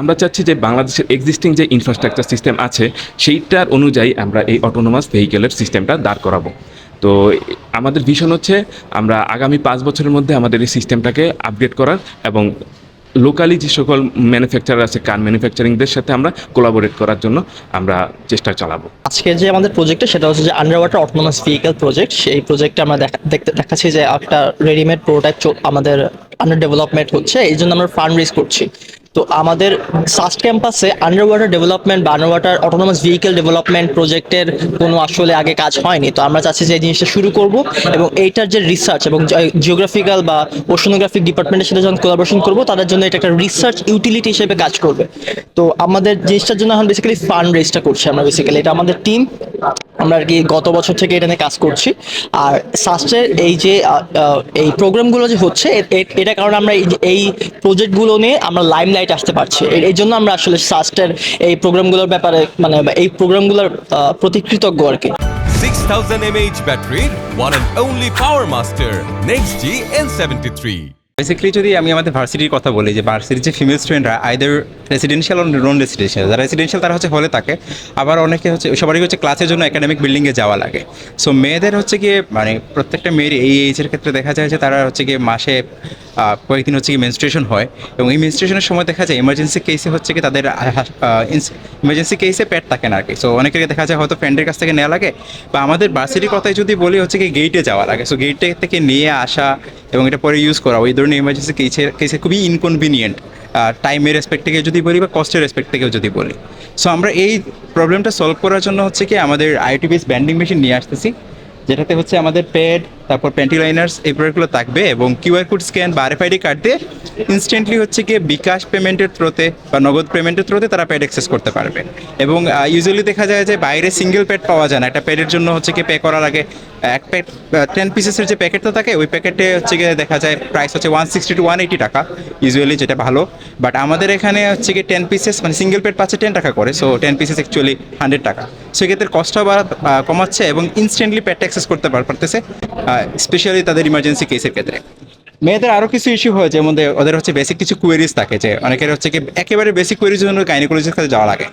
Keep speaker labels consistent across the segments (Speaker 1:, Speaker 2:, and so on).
Speaker 1: আমরা চাচ্ছি যে বাংলাদেশের এক্সিস্টিং যে ইনফ্রাস্ট্রাকচার সিস্টেম আছে, সেইটার অনুযায়ী আমরা এই অটোনোমাস ভেহিকেলের সিস্টেমটা দাঁড় করাবো। তো আমাদের ভিশন হচ্ছে আমরা আগামী পাঁচ বছরের মধ্যে আমাদের এই সিস্টেমটাকে আপগ্রেড করার এবং লোকালি যে সকল ম্যানুফ্যাকচারার আছে কার ম্যানুফ্যাকচারিংদের সাথে আমরা কোলাবোরেট করার জন্য আমরা চেষ্টা চালাবো।
Speaker 2: আজকে যে আমাদের প্রজেক্টটা সেটা হচ্ছে যে under water autonomous vehicle project সেই প্রজেক্টে আমরা দেখা, দেখতে, দেখাচ্ছি যে একটা রেডিমেড প্রোটোটাইপ আমাদের আন্ডার ডেভেলপমেন্ট হচ্ছে। এই জন্য আমরা ফান্ড রেজ করছি। তো আমাদের সাস্ট ক্যাম্পাসে আন্ডার ওয়াটার ডেভেলপমেন্ট বা under water autonomous vehicle development প্রজেক্টের কোনো আসলে আগে কাজ হয়নি। তো আমরা চাচ্ছি যে এই জিনিসটা শুরু করব এবং এইটার যে রিসার্চ এবং জিওগ্রাফিক্যাল বা ওশনোগ্রাফিক ডিপার্টমেন্টের সাথে যখন কোলাবোরেশন করব, তাদের জন্য এটা একটা রিসার্চ ইউটিলিটি হিসেবে কাজ করবে। তো আমাদের জিনিসটার জন্য এখন বেসিক্যালি ফান্ড রেজটা করছি আমরা বেসিক্যালি এটা আমাদের টিম আমরা আর কি গত বছর থেকে এটা নিয়ে কাজ করছি। আর সাস্টের এই যে এই প্রোগ্রামগুলো যে হচ্ছে এটা কারণে আমরা এই প্রজেক্টগুলো নিয়ে আমরা লাইম লাইট আসতে পারছি। এই জন্য আমরা আসলে সাস্টের এই প্রোগ্রামগুলোর ব্যাপারে মানে এই প্রোগ্রামগুলোর প্রতি কৃতজ্ঞ আর কি।
Speaker 3: 6000 mAh battery, one and only Power Master, Next G N73.
Speaker 4: Basically যদি আমি আমাদের ভার্সিটির কথা বলি, যে ভার্সিটির যে ফিমেল স্টুডেন্টরা আইদার রেসিডেন্সিয়াল নন রেসিডেন্সিয়াল যারা রেসিডেন্সিয়াল তারা হচ্ছে হলে থাকে। আবার অনেকে হচ্ছে, সবারই হচ্ছে ক্লাসের জন্য একাডেমিক বিল্ডিংয়ে যাওয়া লাগে। সো মেয়েদের হচ্ছে গিয়ে মানে প্রত্যেকটা মেয়ের এই এজের ক্ষেত্রে দেখা যায় যে তারা হচ্ছে গিয়ে মাসে কয়েকদিন হচ্ছে কি মেনস্ট্রেশন হয়। এবং এই মেনস্ট্রেশনের সময় দেখা যায় ইমার্জেন্সি কেসে হচ্ছে কি তাদের ইমার্জেন্সি কেসে পেট থাকে না আর কি সো অনেকের দেখা যায় হয়তো ফ্রেন্ডের কাছ থেকে নেওয়া লাগে। বা আমাদের ভার্সিটির কথাই যদি বলি, হচ্ছে কি গেটে যাওয়া লাগে। সো গেটে থেকে নিয়ে আসা এবং এটা পরে ইউজ করা। ওই ধরনের ইমার্জেন্সি কেসে কেসে খুবই ইনকনভিনিয়েন্ট টাইমের রেসপেক্ট থেকে যদি বলি বা কস্টের রেসপেক্ট থেকেও যদি বলি। সো আমরা এই প্রবলেমটা সলভ করার জন্য হচ্ছে কি, আমাদের আইটি বেস ব্যান্ডিং মেশিন নিয়ে আসতেছি। যেটাতে হচ্ছে আমাদের প্যাড তারপর প্যান্টি লাইনার্স এই প্রোডাক্টগুলো থাকবে এবং কিউআর কোড স্ক্যান বা আরএফআইডি কার্ড দিয়ে ইনস্ট্যান্টলি হচ্ছে গিয়ে বিকাশ পেমেন্টের থ্রোতে বা নগদ পেমেন্টের থ্রোতে তারা প্যাড অ্যাক্সেস করতে পারবে। এবং ইউজুয়ালি দেখা যায় যে বাইরে সিঙ্গেল প্যাড পাওয়া যায় না। একটা প্যাডের জন্য হচ্ছে কি পে করার আগে এক প্যাড টেন পিসেসের যে প্যাকেটটা থাকে, ওই প্যাকেটে হচ্ছে গিয়ে দেখা যায় প্রাইস হচ্ছে one sixty to one eighty টাকা ইউজুয়ালি যেটা ভালো। বাট আমাদের এখানে হচ্ছে গিয়ে টেন পিসেস মানে সিঙ্গেল প্যাড পাচ্ছে টেন টাকা করে so ten pieces actually hundred টাকা। সেক্ষেত্রে কষ্টটা বাড়া কমাচ্ছে এবং ইনস্ট্যান্টলি প্যাডটা অ্যাক্সেস করতে পার- পারতেছে স্পেশালি তাদের ইমার্জেন্সি কেসের ক্ষেত্রে। মেয়েদের আরও কিছু ইস্যু হয় যেমন ওদের- হচ্ছে বেসিক কিছু কোয়েরিজ থাকে, যে অনেকের হচ্ছে কি একেবারে বেসিক কোয়েরিজ জন্য গাইনোকোলজির কাছে যাওয়া লাগে।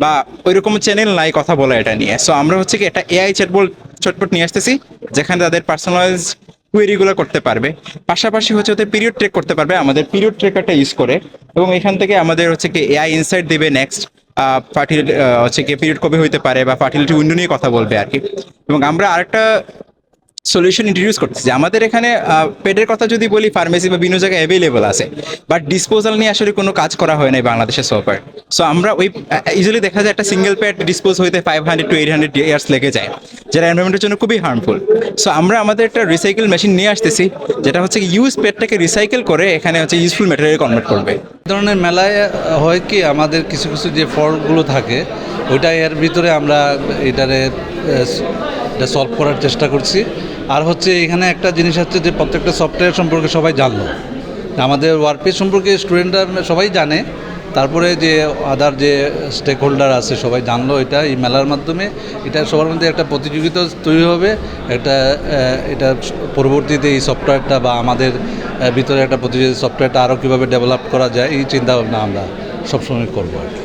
Speaker 4: বা ওই রকম চ্যানেল নাই কথা বলা এটা নিয়ে। সো আমরা হচ্ছে কি একটা এআই চ্যাটবল চটপট নিয়ে আসতেছি, যেখানে তাদের পার্সোনালাইজ কোয়েরিগুলো করতে পারবে। পাশাপাশি হচ্ছে ওদের পিরিয়ড ট্রেক করতে পারবে, আমাদের পিরিয়ড ট্রেকারটা ইউজ করে। এবং এখান থেকে আমাদের হচ্ছে কি এআই ইনসাইট দেবে নেক্সট ফার্টিলিটি হচ্ছে কি পিরিয়ড কবে হইতে পারে বা ফার্টিলিটি উইন্ডো নিয়ে কথা বলবে আর কি। এবং আমরা আরেকটা সলিউশন ইন্ট্রোডিউস করতেছি। আমাদের এখানে পেডের কথা যদি বলি ফার্মেসি বা বিভিন্ন জায়গায় অ্যাভেলেবল আছে। বাট ডিসপোজাল নিয়ে আসলে কোনো কাজ করা হয় নাই বাংলাদেশে সোফার সো আমরা ওই ইউজুয়ালি দেখা যায় একটা সিঙ্গেল প্যাড ডিসপোজ হইতে five hundred to eight hundred years লেগে যায়, যেটা এনভারনমেন্টের জন্য খুবই হার্মফুল সো আমরা আমাদের একটা রিসাইকেল মেশিন নিয়ে আসতেছি, যেটা হচ্ছে ইউজ প্যাডটাকে রিসাইকেল করে এখানে হচ্ছে ইউজফুল ম্যাটেরিয়াল কনভার্ট করবে।
Speaker 5: ধরনের মেলায় হয় কি আমাদের কিছু কিছু যে ফলগুলো থাকে ওইটা এর ভিতরে আমরা এটারে এটা সলভ করার চেষ্টা করছি। আর হচ্ছে এখানে একটা জিনিস হচ্ছে যে প্রত্যেকটা সফটওয়্যার সম্পর্কে সবাই জানলো। আমাদের ওয়ার্কপিস সম্পর্কে স্টুডেন্টরা সবাই জানে। তারপরে যে আদার যে স্টেক হোল্ডার আছে সবাই জানলো এটা এই মেলার মাধ্যমে। এটা সবার মধ্যে একটা প্রতিযোগিতা তৈরি হবে। একটা এটা পরবর্তীতে এই সফটওয়্যারটা বা আমাদের ভিতরে একটা প্রতিযোগিতা সফটওয়্যারটা আরও কীভাবে ডেভেলপ করা যায় এই চিন্তা ভাবনা আমরা সবসময় করব আর কি।